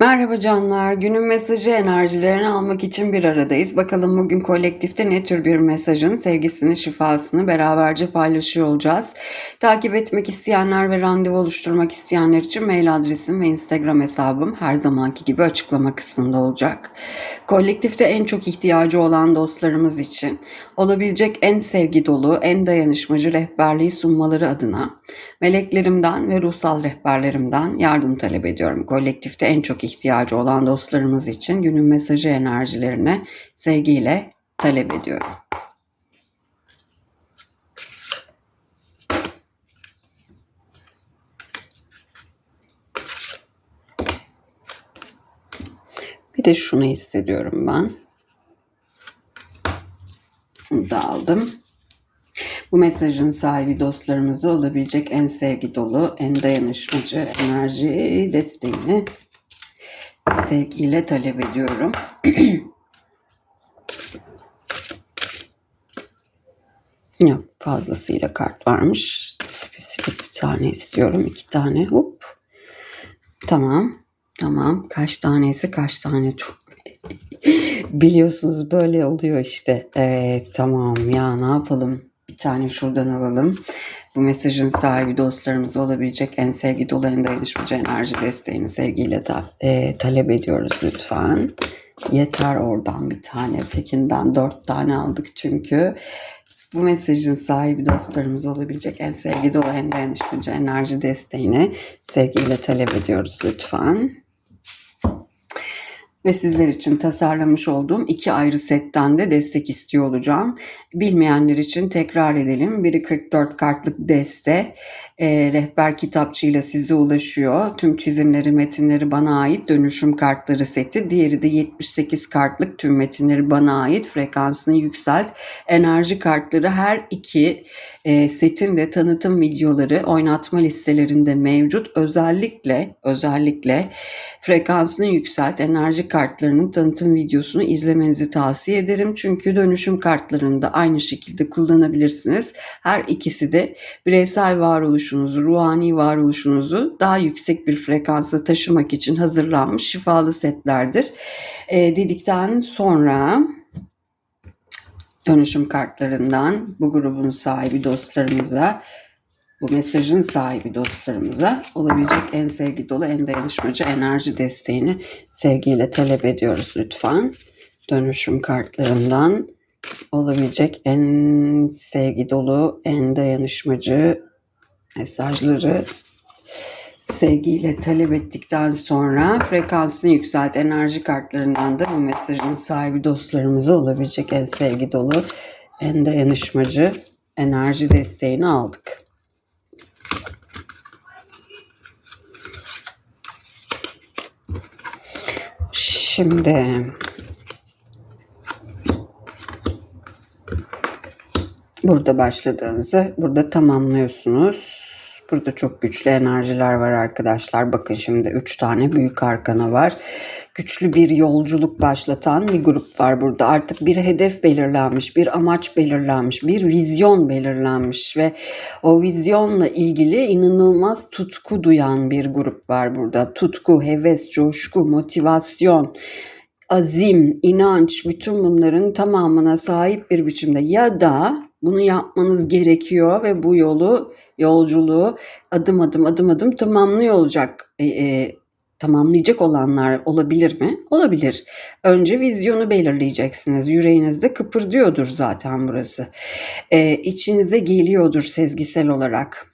Merhaba canlar. Günün mesajı enerjilerini almak için bir aradayız. Bakalım bugün kolektifte ne tür bir mesajın sevgisini, şifasını beraberce paylaşıyor olacağız. Takip etmek isteyenler ve randevu oluşturmak isteyenler için mail adresim ve Instagram hesabım her zamanki gibi açıklama kısmında olacak. Kolektifte en çok ihtiyacı olan dostlarımız için olabilecek en sevgi dolu, en dayanışmacı rehberliği sunmaları adına meleklerimden ve ruhsal rehberlerimden yardım talep ediyorum. Kolektifte en çok ihtiyacı olan dostlarımız için günün mesajı enerjilerini sevgiyle talep ediyorum. Bir de şunu hissediyorum ben. Bunu da aldım. Bu mesajın sahibi dostlarımıza olabilecek en sevgi dolu, en dayanışmacı enerji desteğini sevgiyle talep ediyorum. Yok fazlasıyla kart varmış. Spesifik bir tane istiyorum. iki tane. Hop. Tamam. Tamam. Kaç tanesi kaç tane çok. Biliyorsunuz böyle oluyor işte. Evet tamam ya ne yapalım. Bir tane şuradan alalım. Bu mesajın sahibi dostlarımız olabilecek en sevgi dolu en dayanışmacı enerji desteğini sevgiyle ta- e, talep ediyoruz lütfen. Yeter oradan bir tane. Ötekinden dört tane aldık çünkü. Bu mesajın sahibi dostlarımız olabilecek en sevgi dolu en dayanışmacı enerji desteğini sevgiyle talep ediyoruz lütfen. Ve sizler için tasarlamış olduğum iki ayrı setten de destek istiyor olacağım. Bilmeyenler için tekrar edelim. Biri 44 kartlık deste. E, rehber kitapçığıyla size ulaşıyor. Tüm çizimleri, metinleri bana ait dönüşüm kartları seti. Diğeri de 78 kartlık tüm metinleri bana ait frekansını yükselt. Enerji kartları her iki e, setin de tanıtım videoları oynatma listelerinde mevcut. Özellikle özellikle frekansını yükselt enerji kartlarının tanıtım videosunu izlemenizi tavsiye ederim. Çünkü dönüşüm kartlarını da aynı şekilde kullanabilirsiniz. Her ikisi de bireysel varoluşunuzu, ruhani varoluşunuzu daha yüksek bir frekansa taşımak için hazırlanmış şifalı setlerdir. E, dedikten sonra dönüşüm kartlarından bu grubun sahibi dostlarımıza bu mesajın sahibi dostlarımıza olabilecek en sevgi dolu, en dayanışmacı enerji desteğini sevgiyle talep ediyoruz lütfen. Dönüşüm kartlarından olabilecek en sevgi dolu, en dayanışmacı mesajları sevgiyle talep ettikten sonra frekansını yükselt enerji kartlarından da bu mesajın sahibi dostlarımıza olabilecek en sevgi dolu, en dayanışmacı enerji desteğini aldık. Şimdi burada başladığınızı burada tamamlıyorsunuz. Burada çok güçlü enerjiler var arkadaşlar. Bakın şimdi 3 tane büyük arkana var. Güçlü bir yolculuk başlatan bir grup var burada. Artık bir hedef belirlenmiş, bir amaç belirlenmiş, bir vizyon belirlenmiş ve o vizyonla ilgili inanılmaz tutku duyan bir grup var burada. Tutku, heves, coşku, motivasyon, azim, inanç bütün bunların tamamına sahip bir biçimde ya da bunu yapmanız gerekiyor ve bu yolu yolculuğu adım adım adım adım tamamlıyor olacak. E, e, tamamlayacak olanlar olabilir mi? Olabilir. Önce vizyonu belirleyeceksiniz. Yüreğinizde kıpırdıyordur zaten burası. E, içinize geliyordur sezgisel olarak.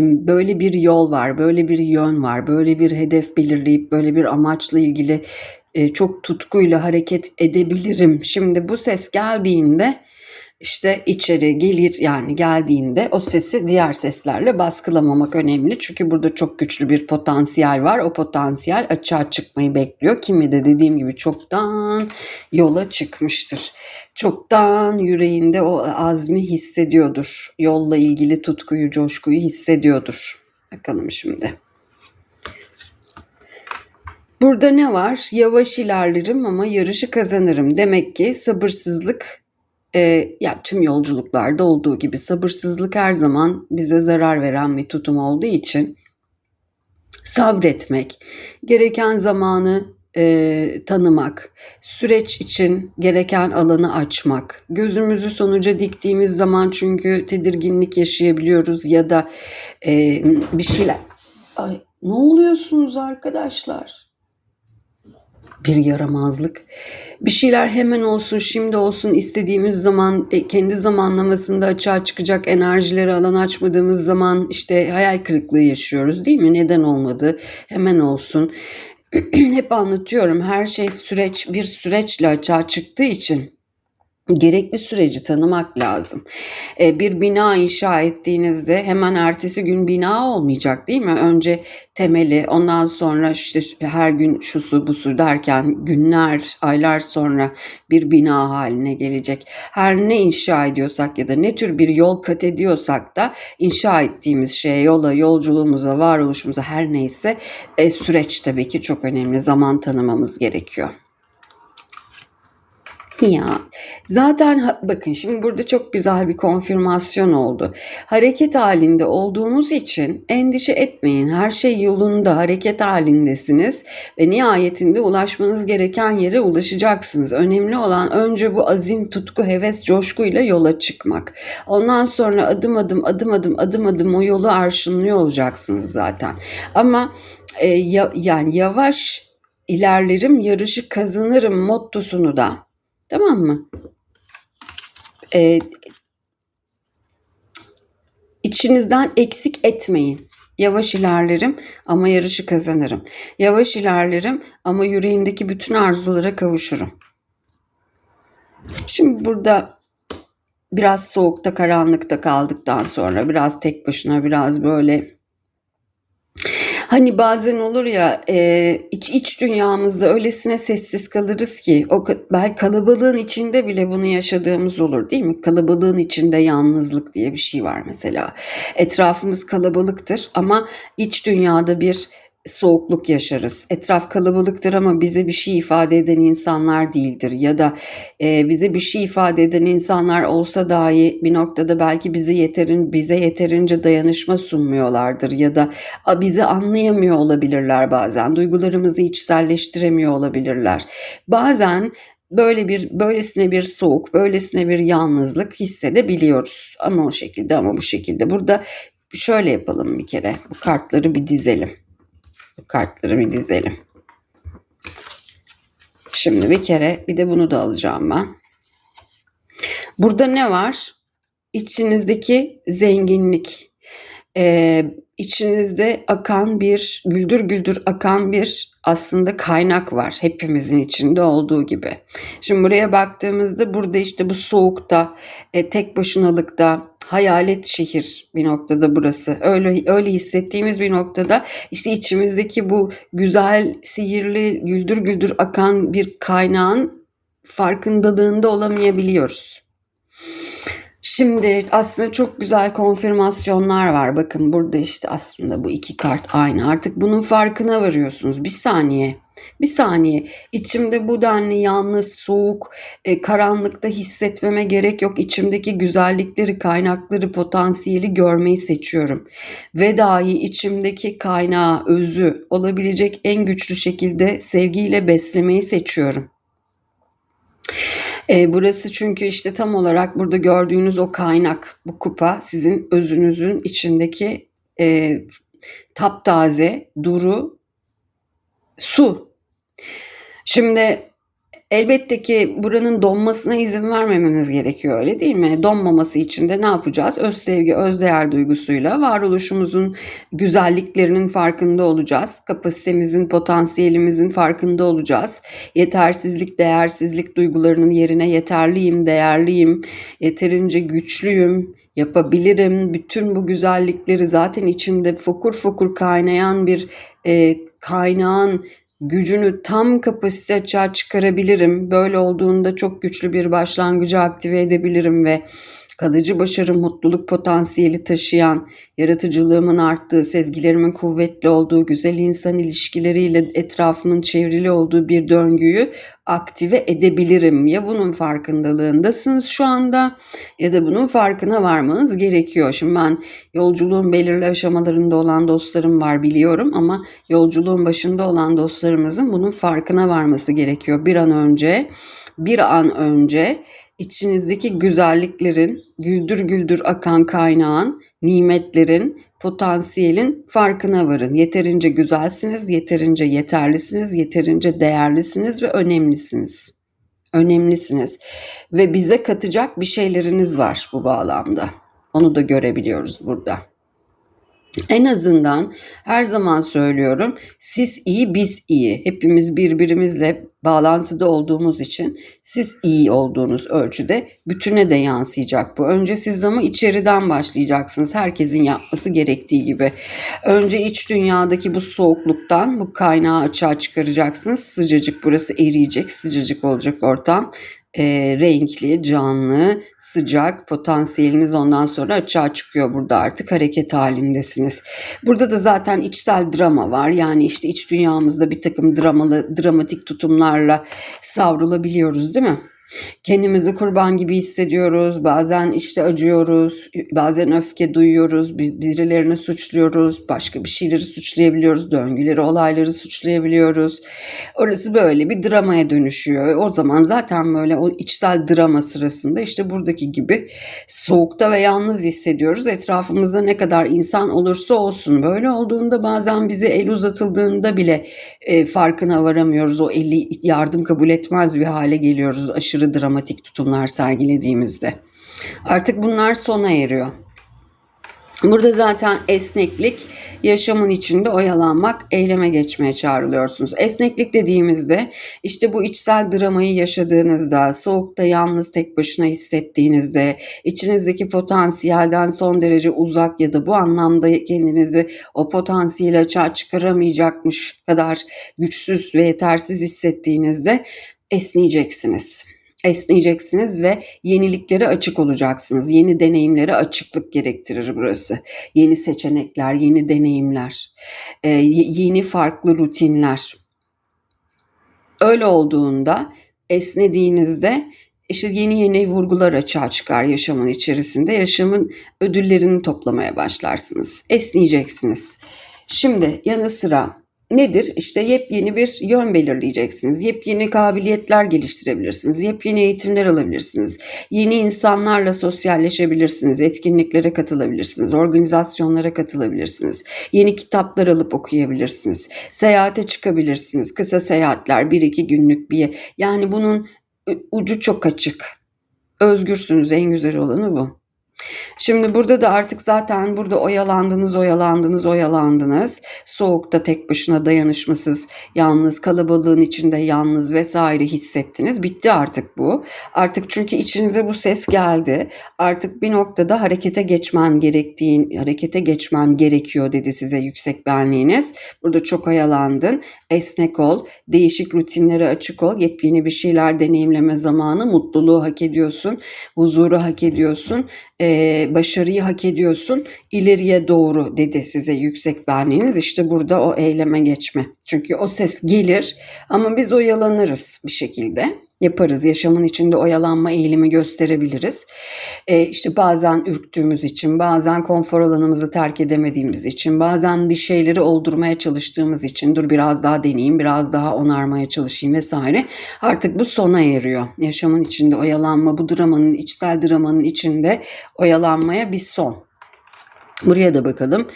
Böyle bir yol var, böyle bir yön var, böyle bir hedef belirleyip böyle bir amaçla ilgili e, çok tutkuyla hareket edebilirim. Şimdi bu ses geldiğinde işte içeri gelir yani geldiğinde o sesi diğer seslerle baskılamamak önemli. Çünkü burada çok güçlü bir potansiyel var. O potansiyel açığa çıkmayı bekliyor. Kimi de dediğim gibi çoktan yola çıkmıştır. Çoktan yüreğinde o azmi hissediyordur. Yolla ilgili tutkuyu, coşkuyu hissediyordur. Bakalım şimdi. Burada ne var? Yavaş ilerlerim ama yarışı kazanırım. Demek ki sabırsızlık e, ya tüm yolculuklarda olduğu gibi sabırsızlık her zaman bize zarar veren bir tutum olduğu için sabretmek, gereken zamanı e, tanımak, süreç için gereken alanı açmak, gözümüzü sonuca diktiğimiz zaman çünkü tedirginlik yaşayabiliyoruz ya da e, bir şeyler... Ay, ne oluyorsunuz arkadaşlar? Bir yaramazlık. Bir şeyler hemen olsun, şimdi olsun istediğimiz zaman e, kendi zamanlamasında açığa çıkacak enerjileri alan açmadığımız zaman işte hayal kırıklığı yaşıyoruz değil mi? Neden olmadı? Hemen olsun. Hep anlatıyorum her şey süreç bir süreçle açığa çıktığı için gerekli süreci tanımak lazım. E, bir bina inşa ettiğinizde hemen ertesi gün bina olmayacak değil mi? Önce temeli ondan sonra işte her gün şu su bu su derken günler aylar sonra bir bina haline gelecek. Her ne inşa ediyorsak ya da ne tür bir yol kat ediyorsak da inşa ettiğimiz şeye yola yolculuğumuza varoluşumuza her neyse e, süreç tabii ki çok önemli zaman tanımamız gerekiyor. Ya zaten bakın şimdi burada çok güzel bir konfirmasyon oldu. Hareket halinde olduğunuz için endişe etmeyin. Her şey yolunda, hareket halindesiniz ve nihayetinde ulaşmanız gereken yere ulaşacaksınız. Önemli olan önce bu azim, tutku, heves, coşkuyla yola çıkmak. Ondan sonra adım adım, adım adım, adım adım o yolu arşınlıyor olacaksınız zaten. Ama e, ya, yani yavaş ilerlerim, yarışı kazanırım mottosunu da Tamam mı? Ee, içinizden eksik etmeyin. Yavaş ilerlerim ama yarışı kazanırım. Yavaş ilerlerim ama yüreğimdeki bütün arzulara kavuşurum. Şimdi burada biraz soğukta, karanlıkta kaldıktan sonra biraz tek başına biraz böyle Hani bazen olur ya e, iç iç dünyamızda öylesine sessiz kalırız ki o belki kalabalığın içinde bile bunu yaşadığımız olur değil mi? Kalabalığın içinde yalnızlık diye bir şey var mesela. Etrafımız kalabalıktır ama iç dünyada bir soğukluk yaşarız. Etraf kalabalıktır ama bize bir şey ifade eden insanlar değildir. Ya da e, bize bir şey ifade eden insanlar olsa dahi bir noktada belki bize yeterin bize yeterince dayanışma sunmuyorlardır ya da a, bizi anlayamıyor olabilirler bazen. Duygularımızı içselleştiremiyor olabilirler. Bazen böyle bir böylesine bir soğuk, böylesine bir yalnızlık hissedebiliyoruz. Ama o şekilde ama bu şekilde. Burada şöyle yapalım bir kere. Bu kartları bir dizelim kartları bir dizelim. Şimdi bir kere bir de bunu da alacağım ben. Burada ne var? İçinizdeki zenginlik. Ee, içinizde akan bir, güldür güldür akan bir aslında kaynak var. Hepimizin içinde olduğu gibi. Şimdi buraya baktığımızda burada işte bu soğukta, e, tek başınalıkta, hayalet şehir bir noktada burası. Öyle öyle hissettiğimiz bir noktada işte içimizdeki bu güzel, sihirli, güldür güldür akan bir kaynağın farkındalığında olamayabiliyoruz. Şimdi aslında çok güzel konfirmasyonlar var. Bakın burada işte aslında bu iki kart aynı. Artık bunun farkına varıyorsunuz. Bir saniye. Bir saniye. İçimde bu denli yalnız, soğuk, e, karanlıkta hissetmeme gerek yok. İçimdeki güzellikleri, kaynakları, potansiyeli görmeyi seçiyorum. Ve dahi içimdeki kaynağı, özü olabilecek en güçlü şekilde sevgiyle beslemeyi seçiyorum. E, burası çünkü işte tam olarak burada gördüğünüz o kaynak, bu kupa sizin özünüzün içindeki e, taptaze, duru su. Şimdi Elbette ki buranın donmasına izin vermememiz gerekiyor öyle değil mi? Donmaması için de ne yapacağız? Öz sevgi, öz değer duygusuyla varoluşumuzun güzelliklerinin farkında olacağız. Kapasitemizin, potansiyelimizin farkında olacağız. Yetersizlik, değersizlik duygularının yerine yeterliyim, değerliyim, yeterince güçlüyüm, yapabilirim. Bütün bu güzellikleri zaten içimde fokur fokur kaynayan bir e, kaynağın gücünü tam kapasite açığa çıkarabilirim. Böyle olduğunda çok güçlü bir başlangıcı aktive edebilirim ve kalıcı başarı, mutluluk potansiyeli taşıyan, yaratıcılığımın arttığı, sezgilerimin kuvvetli olduğu, güzel insan ilişkileriyle etrafımın çevrili olduğu bir döngüyü aktive edebilirim. Ya bunun farkındalığındasınız şu anda ya da bunun farkına varmanız gerekiyor. Şimdi ben yolculuğun belirli aşamalarında olan dostlarım var biliyorum ama yolculuğun başında olan dostlarımızın bunun farkına varması gerekiyor bir an önce. Bir an önce içinizdeki güzelliklerin, güldür güldür akan kaynağın, nimetlerin, potansiyelin farkına varın. Yeterince güzelsiniz, yeterince yeterlisiniz, yeterince değerlisiniz ve önemlisiniz. Önemlisiniz ve bize katacak bir şeyleriniz var bu bağlamda. Onu da görebiliyoruz burada. En azından her zaman söylüyorum siz iyi biz iyi. Hepimiz birbirimizle bağlantıda olduğumuz için siz iyi olduğunuz ölçüde bütüne de yansıyacak bu. Önce siz ama içeriden başlayacaksınız. Herkesin yapması gerektiği gibi. Önce iç dünyadaki bu soğukluktan bu kaynağı açığa çıkaracaksınız. Sıcacık burası eriyecek, sıcacık olacak ortam e, renkli, canlı, sıcak potansiyeliniz ondan sonra açığa çıkıyor burada artık hareket halindesiniz. Burada da zaten içsel drama var. Yani işte iç dünyamızda bir takım dramalı, dramatik tutumlarla savrulabiliyoruz değil mi? Kendimizi kurban gibi hissediyoruz. Bazen işte acıyoruz. Bazen öfke duyuyoruz. Biz birilerini suçluyoruz. Başka bir şeyleri suçlayabiliyoruz. Döngüleri, olayları suçlayabiliyoruz. Orası böyle bir dramaya dönüşüyor. O zaman zaten böyle o içsel drama sırasında işte buradaki gibi soğukta ve yalnız hissediyoruz. Etrafımızda ne kadar insan olursa olsun. Böyle olduğunda bazen bize el uzatıldığında bile e, farkına varamıyoruz. O eli yardım kabul etmez bir hale geliyoruz aşırı dramatik tutumlar sergilediğimizde. Artık bunlar sona eriyor. Burada zaten esneklik, yaşamın içinde oyalanmak, eyleme geçmeye çağrılıyorsunuz. Esneklik dediğimizde işte bu içsel dramayı yaşadığınızda, soğukta yalnız tek başına hissettiğinizde, içinizdeki potansiyelden son derece uzak ya da bu anlamda kendinizi o potansiyeli açığa çıkaramayacakmış kadar güçsüz ve yetersiz hissettiğinizde esneyeceksiniz esneyeceksiniz ve yeniliklere açık olacaksınız. Yeni deneyimlere açıklık gerektirir burası. Yeni seçenekler, yeni deneyimler, e, yeni farklı rutinler. Öyle olduğunda esnediğinizde işte yeni yeni vurgular açığa çıkar yaşamın içerisinde. Yaşamın ödüllerini toplamaya başlarsınız. Esneyeceksiniz. Şimdi yanı sıra nedir? İşte yepyeni bir yön belirleyeceksiniz. Yepyeni kabiliyetler geliştirebilirsiniz. Yepyeni eğitimler alabilirsiniz. Yeni insanlarla sosyalleşebilirsiniz. Etkinliklere katılabilirsiniz. Organizasyonlara katılabilirsiniz. Yeni kitaplar alıp okuyabilirsiniz. Seyahate çıkabilirsiniz. Kısa seyahatler, bir iki günlük bir yani bunun ucu çok açık. Özgürsünüz en güzel olanı bu. Şimdi burada da artık zaten burada oyalandınız, oyalandınız, oyalandınız. Soğukta tek başına dayanışmasız, yalnız, kalabalığın içinde yalnız vesaire hissettiniz. Bitti artık bu. Artık çünkü içinize bu ses geldi. Artık bir noktada harekete geçmen gerektiğin, harekete geçmen gerekiyor dedi size yüksek benliğiniz. Burada çok oyalandın. Esnek ol, değişik rutinlere açık ol, yepyeni bir şeyler deneyimleme zamanı, mutluluğu hak ediyorsun, huzuru hak ediyorsun. Başarıyı hak ediyorsun ileriye doğru dedi size yüksek benliğiniz. İşte burada o eyleme geçme. Çünkü o ses gelir ama biz oyalanırız bir şekilde yaparız. Yaşamın içinde oyalanma eğilimi gösterebiliriz. Ee, işte bazen ürktüğümüz için, bazen konfor alanımızı terk edemediğimiz için, bazen bir şeyleri oldurmaya çalıştığımız için, dur biraz daha deneyeyim, biraz daha onarmaya çalışayım vesaire. Artık bu sona eriyor. Yaşamın içinde oyalanma, bu dramanın, içsel dramanın içinde oyalanmaya bir son. Buraya da bakalım.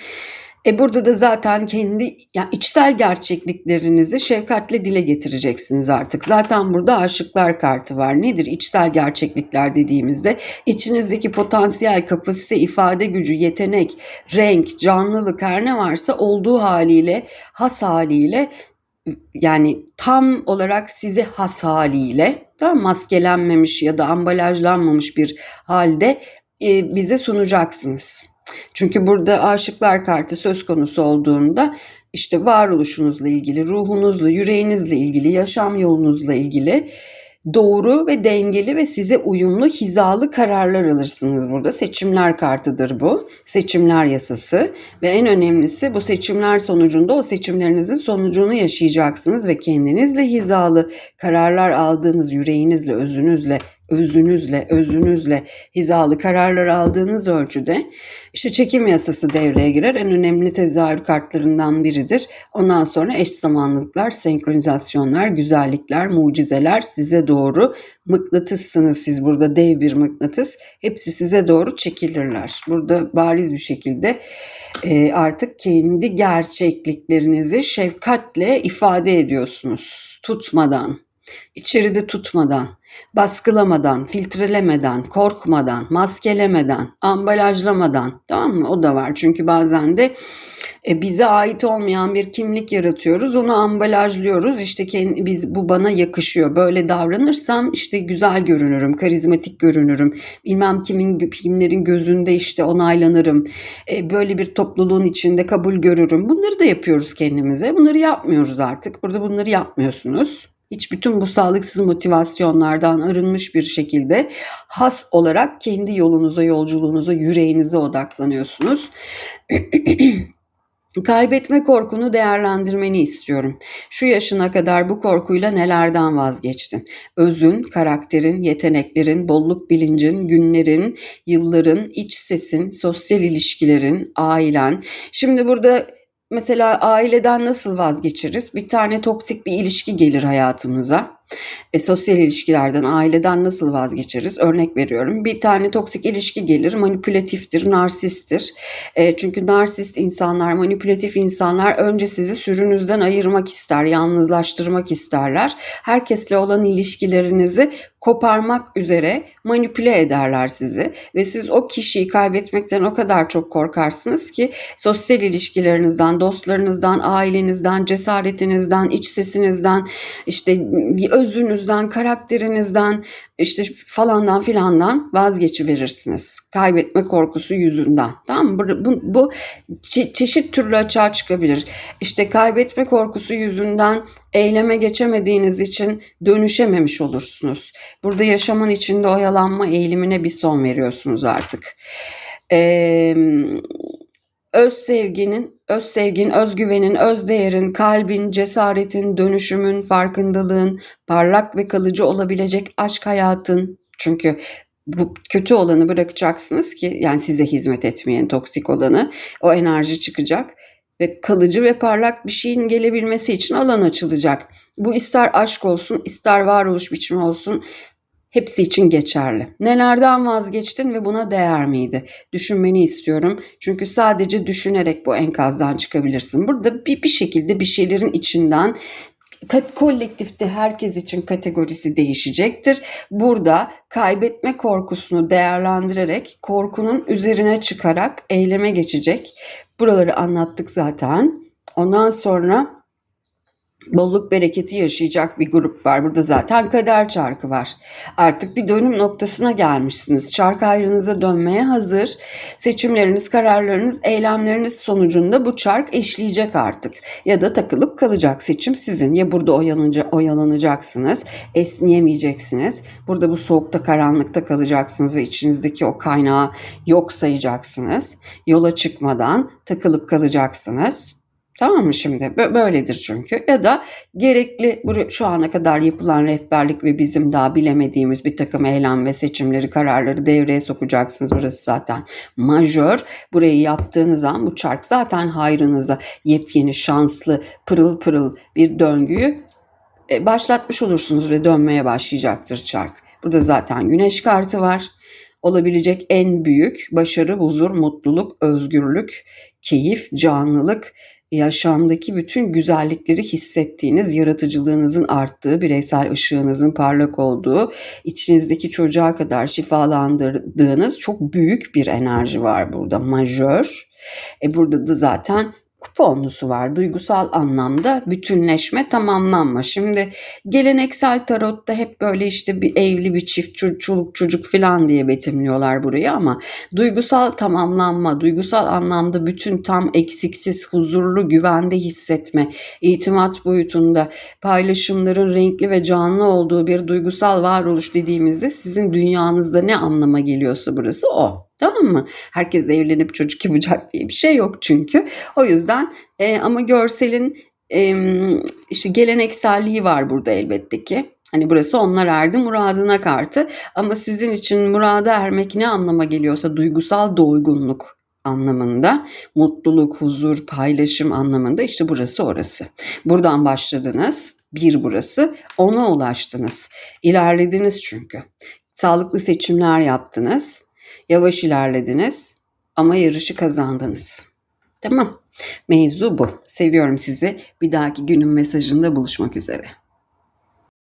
E burada da zaten kendi yani içsel gerçekliklerinizi şefkatle dile getireceksiniz artık. Zaten burada aşıklar kartı var. Nedir içsel gerçeklikler dediğimizde içinizdeki potansiyel, kapasite, ifade gücü, yetenek, renk, canlılık her ne varsa olduğu haliyle, has haliyle yani tam olarak size has haliyle tam maskelenmemiş ya da ambalajlanmamış bir halde e, bize sunacaksınız. Çünkü burada aşıklar kartı söz konusu olduğunda işte varoluşunuzla ilgili, ruhunuzla, yüreğinizle ilgili, yaşam yolunuzla ilgili doğru ve dengeli ve size uyumlu hizalı kararlar alırsınız burada. Seçimler kartıdır bu. Seçimler yasası ve en önemlisi bu seçimler sonucunda o seçimlerinizin sonucunu yaşayacaksınız ve kendinizle hizalı kararlar aldığınız yüreğinizle, özünüzle özünüzle, özünüzle hizalı kararlar aldığınız ölçüde işte çekim yasası devreye girer. En önemli tezahür kartlarından biridir. Ondan sonra eş zamanlılıklar, senkronizasyonlar, güzellikler, mucizeler size doğru mıknatıssınız siz burada dev bir mıknatıs. Hepsi size doğru çekilirler. Burada bariz bir şekilde e, artık kendi gerçekliklerinizi şefkatle ifade ediyorsunuz. Tutmadan, içeride tutmadan baskılamadan, filtrelemeden, korkmadan, maskelemeden, ambalajlamadan tamam mı? O da var. Çünkü bazen de e, bize ait olmayan bir kimlik yaratıyoruz. Onu ambalajlıyoruz. İşte kendi, biz bu bana yakışıyor. Böyle davranırsam işte güzel görünürüm, karizmatik görünürüm. Bilmem kimin kimlerin gözünde işte onaylanırım. E, böyle bir topluluğun içinde kabul görürüm. Bunları da yapıyoruz kendimize. Bunları yapmıyoruz artık. Burada bunları yapmıyorsunuz. Hiç bütün bu sağlıksız motivasyonlardan arınmış bir şekilde has olarak kendi yolunuza, yolculuğunuza, yüreğinize odaklanıyorsunuz. Kaybetme korkunu değerlendirmeni istiyorum. Şu yaşına kadar bu korkuyla nelerden vazgeçtin? Özün, karakterin, yeteneklerin, bolluk bilincin, günlerin, yılların, iç sesin, sosyal ilişkilerin, ailen. Şimdi burada Mesela aileden nasıl vazgeçeriz? Bir tane toksik bir ilişki gelir hayatımıza. E, sosyal ilişkilerden, aileden nasıl vazgeçeriz? Örnek veriyorum. Bir tane toksik ilişki gelir, manipülatiftir, narsisttir. E, çünkü narsist insanlar, manipülatif insanlar önce sizi sürünüzden ayırmak ister, yalnızlaştırmak isterler. Herkesle olan ilişkilerinizi koparmak üzere manipüle ederler sizi ve siz o kişiyi kaybetmekten o kadar çok korkarsınız ki sosyal ilişkilerinizden, dostlarınızdan, ailenizden, cesaretinizden, iç sesinizden, işte bir özünüzden, karakterinizden, işte falandan filandan vazgeçiverirsiniz. Kaybetme korkusu yüzünden. Tamam mı? Bu, bu çe- çeşit türlü açığa çıkabilir. İşte kaybetme korkusu yüzünden eyleme geçemediğiniz için dönüşememiş olursunuz. Burada yaşamın içinde oyalanma eğilimine bir son veriyorsunuz artık. Eee öz sevginin, öz sevgin, özgüvenin, öz değerin, kalbin, cesaretin, dönüşümün, farkındalığın, parlak ve kalıcı olabilecek aşk hayatın. Çünkü bu kötü olanı bırakacaksınız ki yani size hizmet etmeyen toksik olanı o enerji çıkacak ve kalıcı ve parlak bir şeyin gelebilmesi için alan açılacak. Bu ister aşk olsun, ister varoluş biçimi olsun hepsi için geçerli. Nelerden vazgeçtin ve buna değer miydi? Düşünmeni istiyorum. Çünkü sadece düşünerek bu enkazdan çıkabilirsin. Burada bir, bir şekilde bir şeylerin içinden kolektifte herkes için kategorisi değişecektir. Burada kaybetme korkusunu değerlendirerek korkunun üzerine çıkarak eyleme geçecek. Buraları anlattık zaten. Ondan sonra bolluk bereketi yaşayacak bir grup var. Burada zaten kader çarkı var. Artık bir dönüm noktasına gelmişsiniz. Çark ayrınıza dönmeye hazır. Seçimleriniz, kararlarınız, eylemleriniz sonucunda bu çark eşleyecek artık. Ya da takılıp kalacak. Seçim sizin. Ya burada oyalanca, oyalanacaksınız, esneyemeyeceksiniz. Burada bu soğukta, karanlıkta kalacaksınız ve içinizdeki o kaynağı yok sayacaksınız. Yola çıkmadan takılıp kalacaksınız Tamam mı şimdi? Böyledir çünkü. Ya da gerekli şu ana kadar yapılan rehberlik ve bizim daha bilemediğimiz bir takım eylem ve seçimleri, kararları devreye sokacaksınız. Burası zaten majör. Burayı yaptığınız an bu çark zaten hayrınıza yepyeni, şanslı, pırıl pırıl bir döngüyü e, başlatmış olursunuz ve dönmeye başlayacaktır çark. Burada zaten güneş kartı var. Olabilecek en büyük başarı, huzur, mutluluk, özgürlük, keyif, canlılık yaşamdaki bütün güzellikleri hissettiğiniz, yaratıcılığınızın arttığı, bireysel ışığınızın parlak olduğu, içinizdeki çocuğa kadar şifalandırdığınız çok büyük bir enerji var burada, majör. E burada da zaten kuponlusu var. Duygusal anlamda bütünleşme, tamamlanma. Şimdi geleneksel tarotta hep böyle işte bir evli bir çift çocuk çocuk falan diye betimliyorlar burayı ama duygusal tamamlanma, duygusal anlamda bütün tam eksiksiz, huzurlu, güvende hissetme, itimat boyutunda paylaşımların renkli ve canlı olduğu bir duygusal varoluş dediğimizde sizin dünyanızda ne anlama geliyorsa burası o. Tamam mı? Herkes evlenip çocuk yapacak diye bir şey yok çünkü. O yüzden e, ama görselin e, işte gelenekselliği var burada elbette ki. Hani burası onlar erdi muradına kartı ama sizin için murada ermek ne anlama geliyorsa duygusal doygunluk anlamında, mutluluk, huzur, paylaşım anlamında işte burası orası. Buradan başladınız. Bir burası. Ona ulaştınız. İlerlediniz çünkü. Sağlıklı seçimler yaptınız. Yavaş ilerlediniz ama yarışı kazandınız. Tamam. Mevzu bu. Seviyorum sizi. Bir dahaki günün mesajında buluşmak üzere.